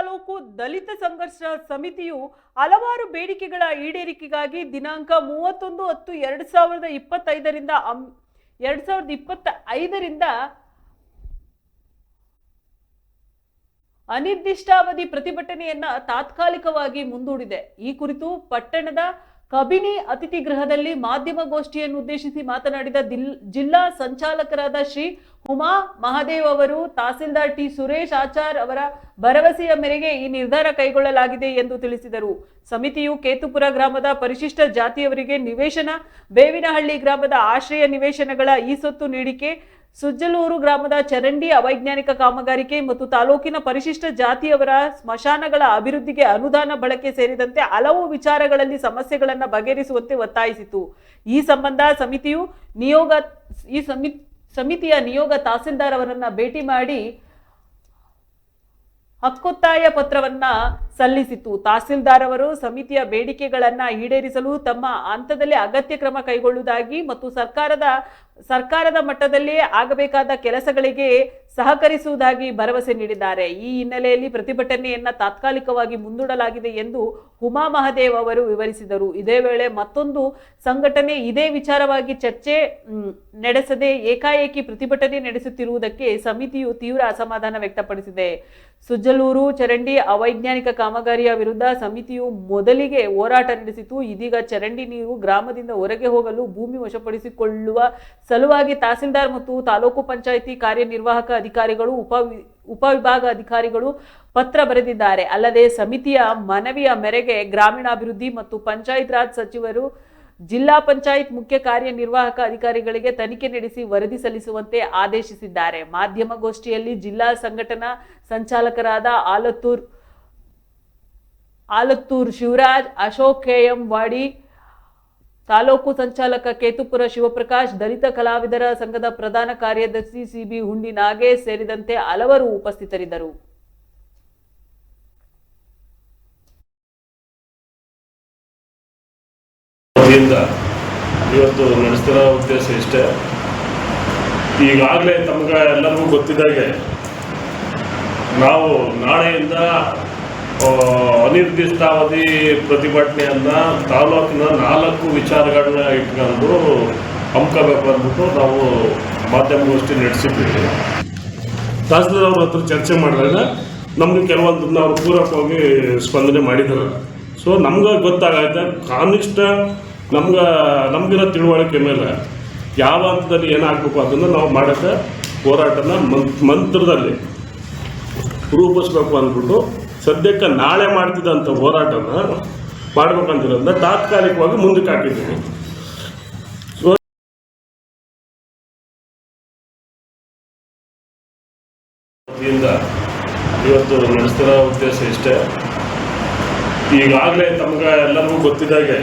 ತಾಲೂಕು ದಲಿತ ಸಂಘರ್ಷ ಸಮಿತಿಯು ಹಲವಾರು ಬೇಡಿಕೆಗಳ ಈಡೇರಿಕೆಗಾಗಿ ದಿನಾಂಕ ಮೂವತ್ತೊಂದು ಹತ್ತು ಎರಡು ಸಾವಿರದ ಇಪ್ಪತ್ತೈದರಿಂದ ಎರಡು ಸಾವಿರದ ಇಪ್ಪತ್ತ ಐದರಿಂದ ಅನಿರ್ದಿಷ್ಟಾವಧಿ ಪ್ರತಿಭಟನೆಯನ್ನ ತಾತ್ಕಾಲಿಕವಾಗಿ ಮುಂದೂಡಿದೆ. ಈ ಕುರಿತು ಪಟ್ಟಣದ ಕಬಿನಿ ಅತಿಥಿ ಗೃಹದಲ್ಲಿ ಮಾಧ್ಯಮಗೋಷ್ಠಿಯನ್ನು ಉದ್ದೇಶಿಸಿ ಮಾತನಾಡಿದ ದಿಲ್, ಜಿಲ್ಲಾ ಸಂಚಾಲಕರಾದ ಶ್ರೀ ಹುಮಾ ಮಹಾದೇವ್ ಅವರು, ತಹಸೀಲ್ದಾರ್ ಟಿ ಸುರೇಶ್ ಆಚಾರ್ ಅವರ ಭರವಸೆಯ ಮೇರೆಗೆ ಈ ನಿರ್ಧಾರ ಕೈಗೊಳ್ಳಲಾಗಿದೆ ಎಂದು ತಿಳಿಸಿದರು. ಸಮಿತಿಯು ಕೇತುಪುರ ಗ್ರಾಮದ ಪರಿಶಿಷ್ಟ ಜಾತಿಯವರಿಗೆ ನಿವೇಶನ, ಬೇವಿನಹಳ್ಳಿ ಗ್ರಾಮದ ಆಶ್ರಯ ನಿವೇಶನಗಳ ಈ ಸೊತ್ತು ನೀಡಿಕೆ ಸುಜ್ಜಲೂರು ಗ್ರಾಮದ ಚರಂಡಿ ಅವೈಜ್ಞಾನಿಕ ಕಾಮಗಾರಿಕೆ ಮತ್ತು ತಾಲೂಕಿನ ಪರಿಶಿಷ್ಟ ಜಾತಿಯವರ ಸ್ಮಶಾನಗಳ ಅಭಿವೃದ್ಧಿಗೆ ಅನುದಾನ ಬಳಕೆ ಸೇರಿದಂತೆ ಹಲವು ವಿಚಾರಗಳಲ್ಲಿ ಸಮಸ್ಯೆಗಳನ್ನು ಬಗೆಹರಿಸುವಂತೆ ಒತ್ತಾಯಿಸಿತು. ಈ ಸಂಬಂಧ ಸಮಿತಿಯು ನಿಯೋಗ, ಈ ಸಮಿತಿ, ಸಮಿತಿಯ ನಿಯೋಗ ತಹಸೀಲ್ದಾರ್ ಅವರನ್ನ ಭೇಟಿ ಮಾಡಿ ಹಕ್ಕೊತ್ತಾಯ ಪತ್ರವನ್ನ ಸಲ್ಲಿಸಿತು. ತಹಸೀಲ್ದಾರ್ ಅವರು ಸಮಿತಿಯ ಬೇಡಿಕೆಗಳನ್ನ ಈಡೇರಿಸಲು ತಮ್ಮ ಹಂತದಲ್ಲಿ ಅಗತ್ಯ ಕ್ರಮ ಕೈಗೊಳ್ಳುವುದಾಗಿ ಮತ್ತು ಸರ್ಕಾರದ ಸರ್ಕಾರದ ಮಟ್ಟದಲ್ಲಿ ಆಗಬೇಕಾದ ಕೆಲಸಗಳಿಗೆ ಸಹಕರಿಸುವುದಾಗಿ ಭರವಸೆ ನೀಡಿದ್ದಾರೆ. ಈ ಹಿನ್ನೆಲೆಯಲ್ಲಿ ಪ್ರತಿಭಟನೆಯನ್ನ ತಾತ್ಕಾಲಿಕವಾಗಿ ಮುಂದೂಡಲಾಗಿದೆ ಎಂದು ಉಮಾ ಮಹದೇವ್ ಅವರು ವಿವರಿಸಿದರು. ಇದೇ ವೇಳೆ ಮತ್ತೊಂದು ಸಂಘಟನೆ ಇದೇ ವಿಚಾರವಾಗಿ ಚರ್ಚೆ ನಡೆಸದೆ ಏಕಾಏಕಿ ಪ್ರತಿಭಟನೆ ನಡೆಸುತ್ತಿರುವುದಕ್ಕೆ ಸಮಿತಿಯು ತೀವ್ರ ಅಸಮಾಧಾನ ವ್ಯಕ್ತಪಡಿಸಿದೆ. ಸುಜಲೂರು ಚರಂಡಿ ಅವೈಜ್ಞಾನಿಕ ಕಾಮಗಾರಿಯ ವಿರುದ್ಧ ಸಮಿತಿಯು ಮೊದಲಿಗೆ ಹೋರಾಟ ನಡೆಸಿತು. ಇದೀಗ ಚರಂಡಿ ನೀರು ಗ್ರಾಮದಿಂದ ಹೊರಗೆ ಹೋಗಲು ಭೂಮಿ ವಶಪಡಿಸಿಕೊಳ್ಳುವ ಸಲುವಾಗಿ ತಹಸೀಲ್ದಾರ್ ಮತ್ತು ತಾಲೂಕು ಪಂಚಾಯಿತಿ ಕಾರ್ಯನಿರ್ವಾಹಕ ಅಧಿಕಾರಿಗಳು, ಉಪ ಉಪವಿಭಾಗ ಅಧಿಕಾರಿಗಳು ಪತ್ರ ಬರೆದಿದ್ದಾರೆ. ಅಲ್ಲದೆ ಸಮಿತಿಯ ಮನವಿಯ ಮೇರೆಗೆ ಗ್ರಾಮೀಣಾಭಿವೃದ್ಧಿ ಮತ್ತು ಪಂಚಾಯತ್ ರಾಜ್ ಸಚಿವರು ಜಿಲ್ಲಾ ಪಂಚಾಯತ್ ಮುಖ್ಯ ಕಾರ್ಯನಿರ್ವಾಹಕ ಅಧಿಕಾರಿಗಳಿಗೆ ತನಿಖೆ ನಡೆಸಿ ವರದಿ ಸಲ್ಲಿಸುವಂತೆ ಆದೇಶಿಸಿದ್ದಾರೆ. ಮಾಧ್ಯಮಗೋಷ್ಠಿಯಲ್ಲಿ ಜಿಲ್ಲಾ ಸಂಘಟನಾ ಸಂಚಾಲಕರಾದ ಆಲತ್ತೂರ್ ಆಲತ್ತೂರ್ ಶಿವರಾಜ್, ಅಶೋಕ್ ಕೆಎಂ ವಾಡಿ ತಾಲೂಕು ಸಂಚಾಲಕ ಕೇತುಪುರ ಶಿವಪ್ರಕಾಶ್, ದಲಿತ ಕಲಾವಿದರ ಸಂಘದ ಪ್ರಧಾನ ಕಾರ್ಯದರ್ಶಿ ಸಿಬಿ ಹುಂಡಿ ನಾಗೇಶ್ ಸೇರಿದಂತೆ ಹಲವರು ಉಪಸ್ಥಿತರಿದ್ದರು. ಇವತ್ತು ನಡೆಸ್ತಿರೋ ಉದ್ದೇಶ ಇಷ್ಟೇ. ಈಗಾಗಲೇ ತಮ್ಗೆ ಎಲ್ಲರಿಗೂ ಗೊತ್ತಿದ್ದಾಗೆ, ನಾವು ನಾಳೆಯಿಂದ ಅನಿರ್ದಿಷ್ಟಾವಧಿ ಪ್ರತಿಭಟನೆಯನ್ನು ತಾಲೂಕಿನ ನಾಲ್ಕು ವಿಚಾರಗಳನ್ನ ಇಟ್ಕೊಂಡು ಹಮ್ಕೋಬೇಕು ಅಂದ್ಬಿಟ್ಟು ನಾವು ಮಾಧ್ಯಮಗೋಷ್ಠಿ ನಡೆಸಿದ್ವಿ. ತಹಸೀಲ್ದಾರ್ ಅವ್ರ ಹತ್ರ ಚರ್ಚೆ ಮಾಡಿದಾಗ ನಮಗೆ ಕೆಲವೊಂದನ್ನ ಅವ್ರು ಪೂರಕವಾಗಿ ಸ್ಪಂದನೆ ಮಾಡಿದ್ದಾರೆ. ಸೊ ನಮ್ಗೆ ಗೊತ್ತಾಗೈತೆ ಕಾನಿಷ್ಠ ನಮ್ಗೆ, ನಮಗಿರೋ ತಿಳುವಳಿಕೆ ಮೇಲೆ ಯಾವ ಹಂತದಲ್ಲಿ ಏನಾಗಬೇಕು ಅದನ್ನು ನಾವು ಮಾಡೋಕ್ಕೆ ಹೋರಾಟನ ಮಂತ್, ಮಂತ್ರದಲ್ಲಿ ರೂಪಿಸ್ಬೇಕು ಅಂದ್ಬಿಟ್ಟು ಸದ್ಯಕ್ಕೆ ನಾಳೆ ಮಾಡ್ತಿದ್ದಂಥ ಹೋರಾಟನ ಮಾಡ್ಬೇಕಂತಿರೋದನ್ನ ತಾತ್ಕಾಲಿಕವಾಗಿ ಮುಂದಕ್ಕೆ ಹಾಕಿದ್ದೀನಿ. ಇವತ್ತು ನಡೆಸ್ತಿರೋ ಉದ್ದೇಶ ಇಷ್ಟೇ. ಈಗಾಗಲೇ ತಮ್ಗೆ ಎಲ್ಲರಿಗೂ ಗೊತ್ತಿದ್ದಾಗೆ